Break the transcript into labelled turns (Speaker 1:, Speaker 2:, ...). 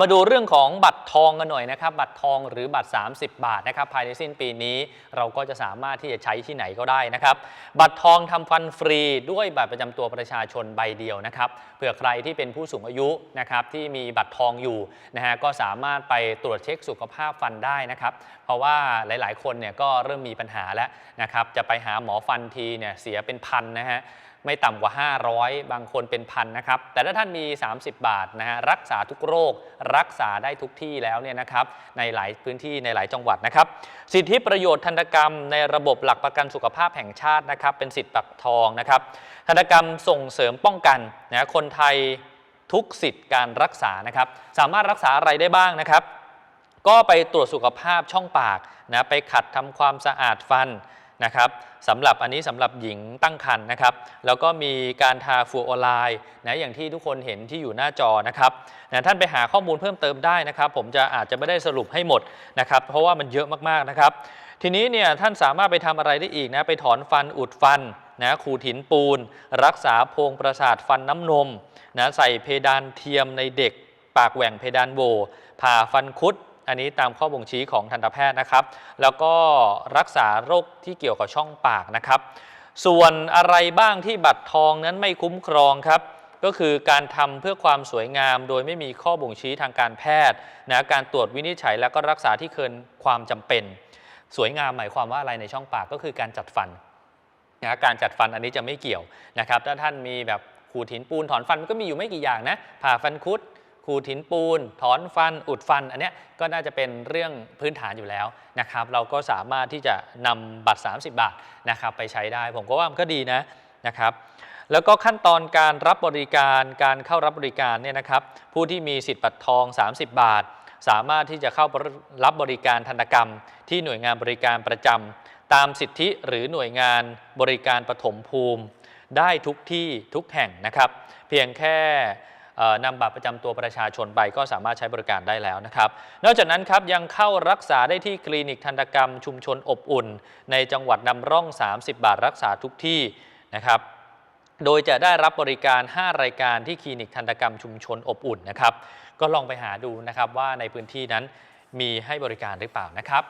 Speaker 1: มาดูเรื่องของบัตรทองกันหน่อยนะครับ บัตรทองหรือบัตร 30 บาทนะครับภายในสิ้นปีนี้เราก็จะสามารถที่จะใช้ที่ไหนก็ได้นะครับ บัตรทองทำฟันฟรีด้วยบัตรประจำตัวประชาชนใบเดียวนะครับเผื่อใครที่เป็นผู้สูงอายุนะครับที่มีบัตรทองอยู่นะฮะก็สามารถไปตรวจเช็คสุขภาพฟันได้นะครับ เพราะว่าหลาย ๆ คนเนี่ยก็เริ่มมีปัญหาแล้วนะครับจะไปหาหมอฟันทีเนี่ยเสียเป็นพันนะฮะ ไม่ต่ำกว่า 500 บางคนเป็นพันนะครับ แต่ถ้าท่านมี 30 บาทนะฮะรักษาทุกโรค รักษาได้ทุกที่แล้วเนี่ยนะครับในหลายพื้นที่ในหลายจังหวัดนะครับ สิทธิประโยชน์ทันกรรม ในระบบหลักประกันสุขภาพแห่งชาตินะครับ เป็นสิทธิ์ปักทองนะครับทันกรรมส่งเสริมป้องกันนะคนไทยทุกสิทธิ์การรักษานะครับ สามารถรักษาอะไรได้บ้างนะครับ ก็ไปตรวจสุขภาพช่องปากนะไปขัดทำความสะอาดฟัน นะครับสำหรับอันนี้สำหรับหญิงตั้งครรภ์นะครับ แล้วก็มีการทาฟูออนไลน์นะอย่างที่ทุกคนเห็นที่อยู่หน้าจอนะครับนะท่านไปหาข้อมูลเพิ่มเติมได้นะครับ ผมจะอาจจะไม่ได้สรุปให้หมดนะครับ เพราะว่ามันเยอะมากๆนะครับ ทีนี้เนี่ยท่านสามารถไปทำอะไรได้อีกนะไปถอนฟันอุดฟันนะขูดหินปูน รักษาโพรงประสาทฟันน้ำนมนะใส่เพดานเทียมในเด็ก ปากแหว่งเพดานโวผ่าฟันคุด อันนี้ตามข้อบ่งชี้ของทันตแพทย์นะครับ แล้วก็รักษาโรคที่เกี่ยวกับช่องปากนะครับ ส่วนอะไรบ้างที่บัตรทองนั้นไม่คุ้มครองครับก็คือการทำเพื่อความสวยงาม โดยไม่มีข้อบ่งชี้ทางการแพทย์นะการตรวจวินิจฉัยแล้วก็รักษาที่เกินความจำเป็น สวยงามหมายความว่าอะไรในช่องปากก็คือการจัดฟันนะการจัดฟันอันนี้จะไม่เกี่ยวนะครับ ถ้าท่านมีแบบขูดหินปูนถอนฟันก็มีอยู่ไม่กี่อย่างนะผ่าฟันคุด ขูดหินปูน ถอนฟัน อุดฟัน อันเนี้ยก็น่าจะเป็นเรื่องพื้นฐานอยู่แล้วนะครับ เราก็สามารถที่จะนำบัตร 30 บาทนะครับไปใช้ได้ ผมก็ว่ามันก็ดีนะนะครับ แล้วก็ขั้นตอนการรับบริการการเข้ารับบริการเนี่ยนะครับ ผู้ที่มีสิทธิ์บัตรทอง 30 บาท สามารถที่จะเข้ารับบริการทันกรรม ที่หน่วยงานบริการประจำตามสิทธิหรือหน่วยงานบริการปฐมภูมิ ได้ทุกที่ทุกแห่งนะครับ เพียงแค่ นำบัตรประจำตัวประชาชนไปก็สามารถใช้บริการได้แล้วนะครับ นอกจากนั้นครับยังเข้ารักษาได้ที่คลินิกทันตกรรมชุมชนอบอุ่น ในจังหวัดนำร่อง 30 บาทรักษาทุกที่นะครับโดยจะได้รับบริการ 5 รายการที่คลินิกทันตกรรมชุมชนอบอุ่นนะครับ ก็ลองไปหาดูนะครับว่าในพื้นที่นั้นมีให้บริการหรือเปล่านะครับ